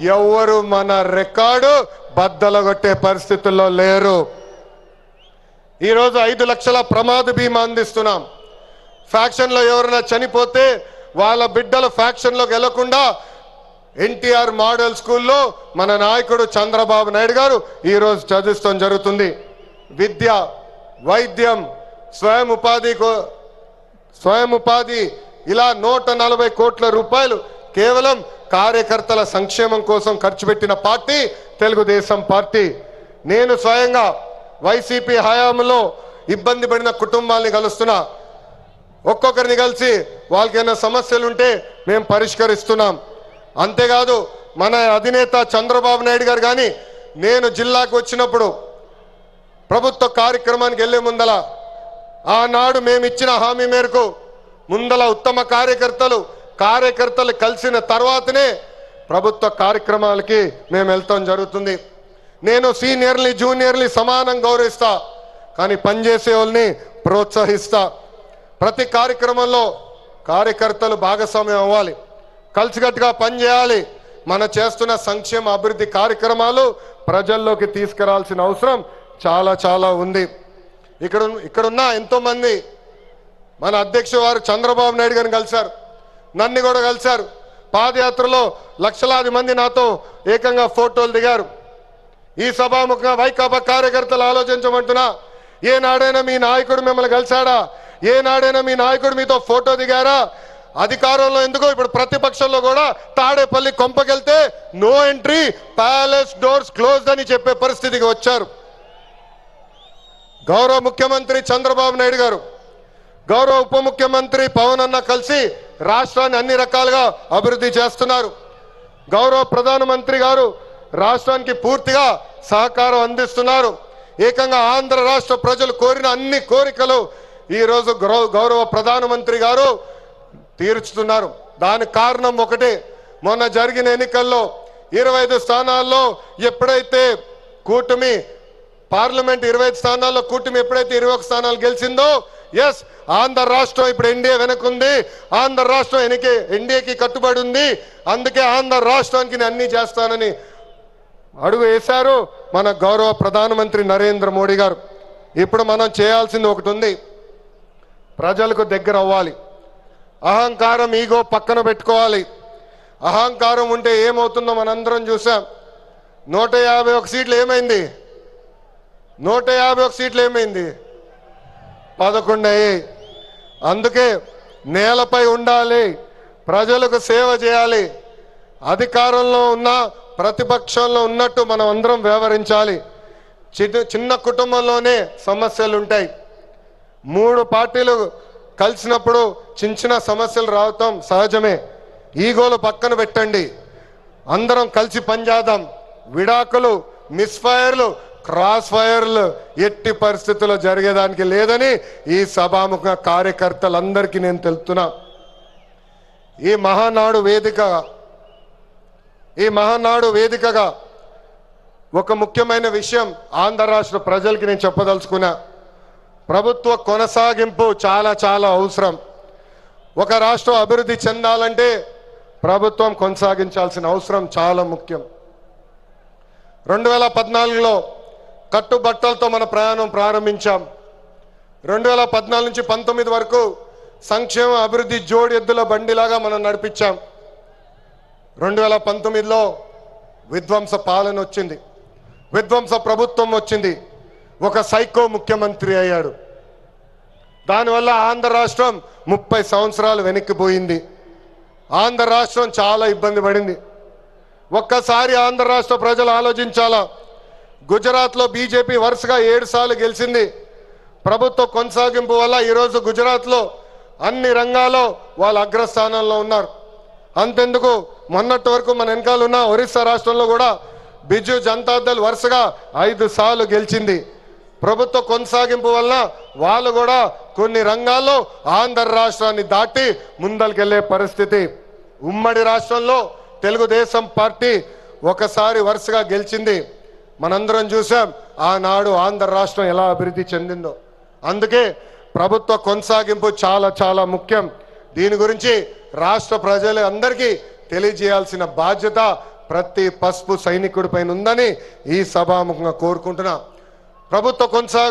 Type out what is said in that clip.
ఎవరు మన రికార్డు బద్దలగొట్టే పరిస్థితుల్లో లేరు. ఈరోజు ఐదు లక్షల ప్రమాద బీమా అందిస్తున్నాం. ఫ్యాక్షన్లో ఎవరైనా చనిపోతే వాళ్ళ బిడ్డలు ఫ్యాక్షన్లోకి వెళ్ళకుండా ఎన్టీఆర్ మోడల్ స్కూల్లో మన నాయకుడు చంద్రబాబు నాయుడు గారు ఈరోజు చదివిస్తాం జరుగుతుంది. విద్య వైద్యం స్వయం ఉపాధి కో- స్వయం ఉపాధి ఇలా నూట నలభై కోట్ల రూపాయలు కేవలం కార్యకర్తల సంక్షేమం కోసం ఖర్చు పెట్టిన పార్టీ తెలుగుదేశం పార్టీ. నేను స్వయంగా వైసీపీ హయాంలో ఇబ్బంది పడిన కుటుంబాల్ని కలుస్తున్నా. ఒక్కొక్కరిని కలిసి వాళ్ళకైనా సమస్యలుంటే సమస్యలు ఉంటే మేము పరిష్కరిస్తున్నాం. అంతేకాదు మన అధినేత చంద్రబాబు నాయుడు గారు కానీ నేను జిల్లాకు వచ్చినప్పుడు ప్రభుత్వ కార్యక్రమానికి వెళ్ళే ముందల ఆనాడు మేము ఇచ్చిన హామీ మేరకు ముందల ఉత్తమ కార్యకర్తలు కార్యకర్తలు కలిసిన తర్వాతనే ప్రభుత్వ కార్యక్రమాలకి మేము వెళ్తాం జరుగుతుంది. నేను సీనియర్ని జూనియర్ని సమానం గౌరవిస్తా కానీ పనిచేసే వాళ్ళని ప్రోత్సహిస్తా. ప్రతి కార్యక్రమంలో కార్యకర్తలు భాగస్వామ్యం అవ్వాలి. కలిసికట్టుగా పనిచేయాలి. మన చేస్తున్న సంక్షేమ అభివృద్ధి కార్యక్రమాలు ప్రజల్లోకి తీసుకురావాల్సిన అవసరం చాలా చాలా ఉంది. ఇక్కడ ఇక్కడున్న ఎంతోమంది మన అధ్యక్ష వారు చంద్రబాబు నాయుడు గారిని కలిశారు. నన్ను కూడా కలిశారు. పాదయాత్రలో లక్షలాది మంది నాతో ఏకంగా ఫోటోలు దిగారు. ఈ సభాముఖంగా వైకాపా కార్యకర్తలు ఆలోచించమంటున్నా ఏనాడైనా మీ నాయకుడు మిమ్మల్ని కలిశాడా? ఏనాడైనా మీ నాయకుడు మీతో ఫోటో దిగారా? అధికారంలో ఎందుకు ఇప్పుడు ప్రతిపక్షంలో కూడా Tadepalli కొంపకెళ్తే no entry palace doors close అని చెప్పే పరిస్థితికి వచ్చారు. గౌరవ ముఖ్యమంత్రి చంద్రబాబు నాయుడు గారు గౌరవ ఉప ముఖ్యమంత్రి పవన్ అన్న కలిసి రాష్ట్రాన్ని అన్ని రకాలుగా అభివృద్ధి చేస్తున్నారు. గౌరవ ప్రధానమంత్రి గారు రాష్ట్రానికి పూర్తిగా సహకారం అందిస్తున్నారు. ఏకంగా ఆంధ్ర రాష్ట్ర ప్రజలు కోరిన అన్ని కోరికలు ఈరోజు గౌరవ గౌరవ ప్రధానమంత్రి గారు తీర్చుతున్నారు. దానికి కారణం ఒకటే. మొన్న జరిగిన ఎన్నికల్లో ఇరవై ఐదు స్థానాల్లో ఎప్పుడైతే కూటమి పార్లమెంట్ ఇరవై ఐదు స్థానాల్లో కూటమి ఎప్పుడైతే ఇరవై స్థానాలు గెలిచిందో ఎస్ ఆంధ్ర రాష్ట్రం ఇప్పుడు ఎన్డీఏ వెనకుంది. ఆంధ్ర రాష్ట్రం వెనకే ఎన్డీఏకి కట్టుబడి ఉంది. అందుకే ఆంధ్ర రాష్ట్రానికి నేను అన్ని చేస్తానని అడుగు వేశారు మన గౌరవ ప్రధానమంత్రి నరేంద్ర మోడీ గారు. ఇప్పుడు మనం చేయాల్సింది ఒకటి ఉంది. ప్రజలకు దగ్గర అవ్వాలి. అహంకారం ఈగో పక్కన పెట్టుకోవాలి. అహంకారం ఉంటే ఏమవుతుందో మనందరం చూసాం నూట యాభై ఒక సీట్లు ఏమైంది? నూట యాభై ఒక సీట్లు ఏమైంది? పదకొండు అందుకే నేలపై ఉండాలి ప్రజలకు సేవ చేయాలి అధికారంలో ఉన్న ప్రతిపక్షంలో ఉన్నట్టు మనం అందరం వ్యవహరించాలి. చిన్న కుటుంబంలోనే సమస్యలు ఉంటాయి మూడు పార్టీలు కలిసినప్పుడు చిన్న చిన్న సమస్యలు రావటం సహజమే. ఈగోలు పక్కన పెట్టండి. అందరం కలిసి పనిచేద్దాం. విడాకులు మిస్ఫైర్లు క్రాస్ ఫైర్లు ఎట్టి పరిస్థితుల్లో జరిగేదానికి లేదని ఈ సభాముఖ కార్యకర్తలందరికీ నేను తెలుపుతున్నా ఈ మహానాడు వేదిక ఈ మహానాడు వేదికగా ఒక ముఖ్యమైన విషయం ఆంధ్ర రాష్ట్ర ప్రజలకి నేను చెప్పదలుచుకున్నా. ప్రభుత్వ కొనసాగింపు చాలా చాలా అవసరం. ఒక రాష్ట్రం అభివృద్ధి చెందాలంటే ప్రభుత్వం కొనసాగించాల్సిన అవసరం చాలా ముఖ్యం. రెండు వేల పద్నాలుగులో కట్టుబట్టలతో మన ప్రయాణం ప్రారంభించాం. రెండు వేల పద్నాలుగు నుంచి పంతొమ్మిది వరకు సంక్షేమ అభివృద్ధి జోడి ఎద్దుల బండిలాగా మనం నడిపించాం. రెండు వేల పంతొమ్మిదిలో విధ్వంస పాలన వచ్చింది. విధ్వంస ప్రభుత్వం వచ్చింది. ఒక సైకో ముఖ్యమంత్రి అయ్యాడు. దానివల్ల ఆంధ్ర రాష్ట్రం ముప్పై సంవత్సరాలు వెనక్కిపోయింది ఆంధ్ర రాష్ట్రం చాలా ఇబ్బంది పడింది. ఒక్కసారి ఆంధ్ర రాష్ట్ర ప్రజలు ఆలోచించాలా? గుజరాత్లో బీజేపీ వరుసగా ఏడు సార్లు గెలిచింది. ప్రభుత్వ కొనసాగింపు వల్ల ఈరోజు గుజరాత్లో అన్ని రంగాల్లో వాళ్ళు అగ్రస్థానంలో ఉన్నారు. అంతెందుకు మొన్నటి వరకు మన వెనకాల ఉన్న ఒరిస్సా రాష్ట్రంలో కూడా బిజు జనతాదళ్ వరుసగా ఐదు సార్లు గెలిచింది. ప్రభుత్వ కొనసాగింపు వలన వాళ్ళు కూడా కొన్ని రంగాల్లో ఆంధ్ర రాష్ట్రాన్ని దాటి ముందరికెళ్ళే పరిస్థితి. ఉమ్మడి రాష్ట్రంలో తెలుగుదేశం పార్టీ ఒకసారి వరుసగా గెలిచింది. మనందరం చూసాం ఆనాడు ఆంధ్ర రాష్ట్రం ఎలా అభివృద్ధి చెందిందో. అందుకే ప్రభుత్వ కొనసాగింపు చాలా చాలా ముఖ్యం. దీని గురించి రాష్ట్ర ప్రజలు అందరికీ తెలియజేయాల్సిన బాధ్యత ప్రతి పసుపు సైనికుడి పైన ఉందని ఈ సభాముఖంగా కోరుకుంటున్నా. ప్రభుత్వ కొనసాగ